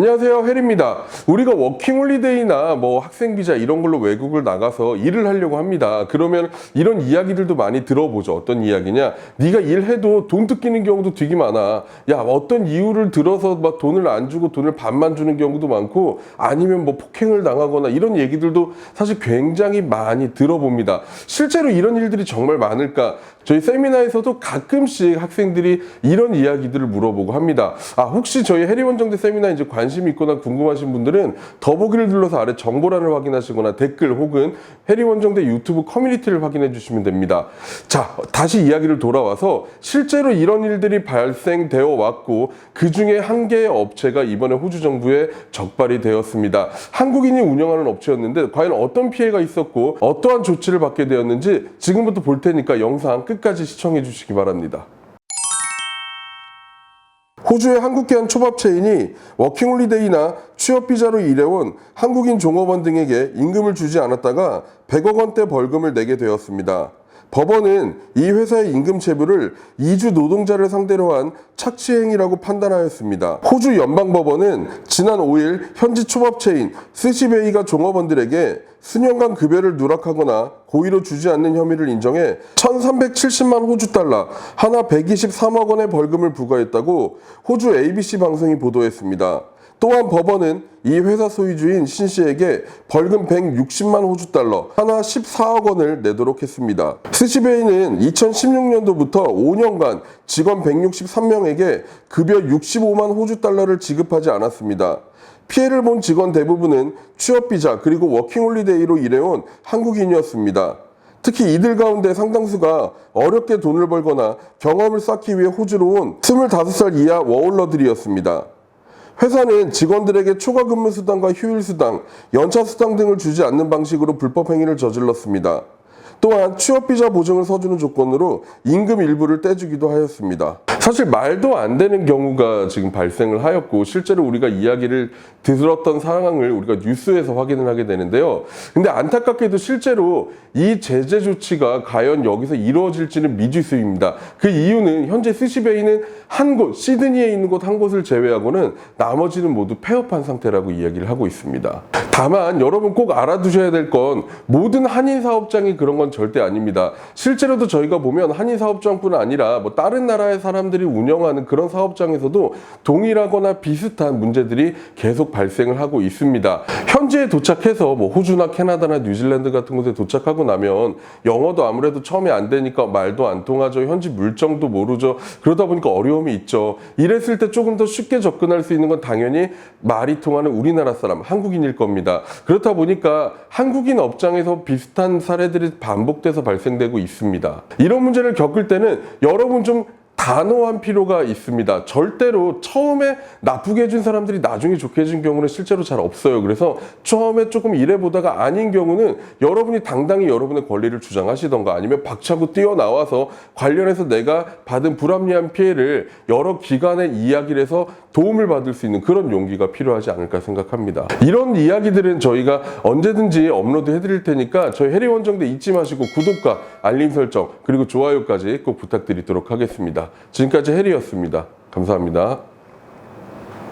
안녕하세요 해리입니다. 우리가 워킹홀리데이나 뭐 학생비자 이런 걸로 외국을 나가서 일을 하려고 합니다. 그러면 이런 이야기들도 많이 들어보죠. 어떤 이야기냐? 네가 일해도 돈 뜯기는 경우도 되게 많아. 야 어떤 이유를 들어서 막 돈을 안 주고 돈을 반만 주는 경우도 많고 아니면 뭐 폭행을 당하거나 이런 얘기들도 사실 굉장히 많이 들어봅니다. 실제로 이런 일들이 정말 많을까 저희 세미나에서도 가끔씩 학생들이 이런 이야기들을 물어보고 합니다. 아, 혹시 저희 해리원정대 세미나 이제 관심 있거나 궁금하신 분들은 더보기를 눌러서 아래 정보란을 확인하시거나 댓글 혹은 해리원정대 유튜브 커뮤니티를 확인해 주시면 됩니다. 자, 다시 이야기를 돌아와서 실제로 이런 일들이 발생되어 왔고 그 중에 한 개의 업체가 이번에 호주 정부에 적발이 되었습니다. 한국인이 운영하는 업체였는데 과연 어떤 피해가 있었고 어떠한 조치를 받게 되었는지 지금부터 볼 테니까 영상 끝까지 시청해 주시기 바랍니다. 호주의 한국계한 초밥 체인이 워킹홀리데이나 취업비자로 일해온 한국인 종업원 등에게 임금을 주지 않았다가 100억 원대 벌금을 내게 되었습니다. 법원은 이 회사의 임금 체불을 이주 노동자를 상대로 한 착취행위라고 판단하였습니다. 호주 연방법원은 지난 5일 현지 초밥체인 스시베이가 종업원들에게 수년간 급여를 누락하거나 고의로 주지 않는 혐의를 인정해 1370만 호주 달러, 하나 123억 원의 벌금을 부과했다고 호주 ABC 방송이 보도했습니다. 또한 법원은 이 회사 소유주인 신 씨에게 벌금 160만 호주 달러, 하나 14억 원을 내도록 했습니다. 스시베이는 2016년도부터 5년간 직원 163명에게 급여 65만 호주 달러를 지급하지 않았습니다. 피해를 본 직원 대부분은 취업비자 그리고 워킹홀리데이로 일해온 한국인이었습니다. 특히 이들 가운데 상당수가 어렵게 돈을 벌거나 경험을 쌓기 위해 호주로 온 25살 이하 워홀러들이었습니다. 회사는 직원들에게 초과 근무 수당과 휴일 수당, 연차 수당 등을 주지 않는 방식으로 불법 행위를 저질렀습니다. 또한 취업비자 보증을 서주는 조건으로 임금 일부를 떼주기도 하였습니다. 사실 말도 안 되는 경우가 지금 발생을 하였고 실제로 우리가 이야기를 들었던 상황을 우리가 뉴스에서 확인을 하게 되는데요. 근데 안타깝게도 실제로 이 제재 조치가 과연 여기서 이루어질지는 미지수입니다. 그 이유는 현재 스시베이는 한 곳, 시드니에 있는 곳 한 곳을 제외하고는 나머지는 모두 폐업한 상태라고 이야기를 하고 있습니다. 다만 여러분 꼭 알아두셔야 될 건 모든 한인 사업장이 그런 건 절대 아닙니다. 실제로도 저희가 보면 한인 사업장뿐 아니라 뭐 다른 나라의 사람 들이 운영하는 그런 사업장에서도 동일하거나 비슷한 문제들이 계속 발생을 하고 있습니다. 현지에 도착해서 뭐 호주나 캐나다나 뉴질랜드 같은 곳에 도착하고 나면 영어도 아무래도 처음에 안 되니까 말도 안 통하죠. 현지 물정도 모르죠. 그러다 보니까 어려움이 있죠. 이랬을 때 조금 더 쉽게 접근할 수 있는 건 당연히 말이 통하는 우리나라 사람, 한국인일 겁니다. 그렇다 보니까 한국인 업장에서 비슷한 사례들이 반복돼서 발생되고 있습니다. 이런 문제를 겪을 때는 여러분 좀 단호한 필요가 있습니다. 절대로 처음에 나쁘게 해준 사람들이 나중에 좋게 해준 경우는 실제로 잘 없어요. 그래서 처음에 조금 일해보다가 아닌 경우는 여러분이 당당히 여러분의 권리를 주장하시던가 아니면 박차고 뛰어나와서 관련해서 내가 받은 불합리한 피해를 여러 기관에 이야기를 해서 도움을 받을 수 있는 그런 용기가 필요하지 않을까 생각합니다. 이런 이야기들은 저희가 언제든지 업로드 해드릴 테니까 저희 해리원정대 잊지 마시고 구독과 알림 설정 그리고 좋아요까지 꼭 부탁드리도록 하겠습니다. 지금까지 해리였습니다. 감사합니다.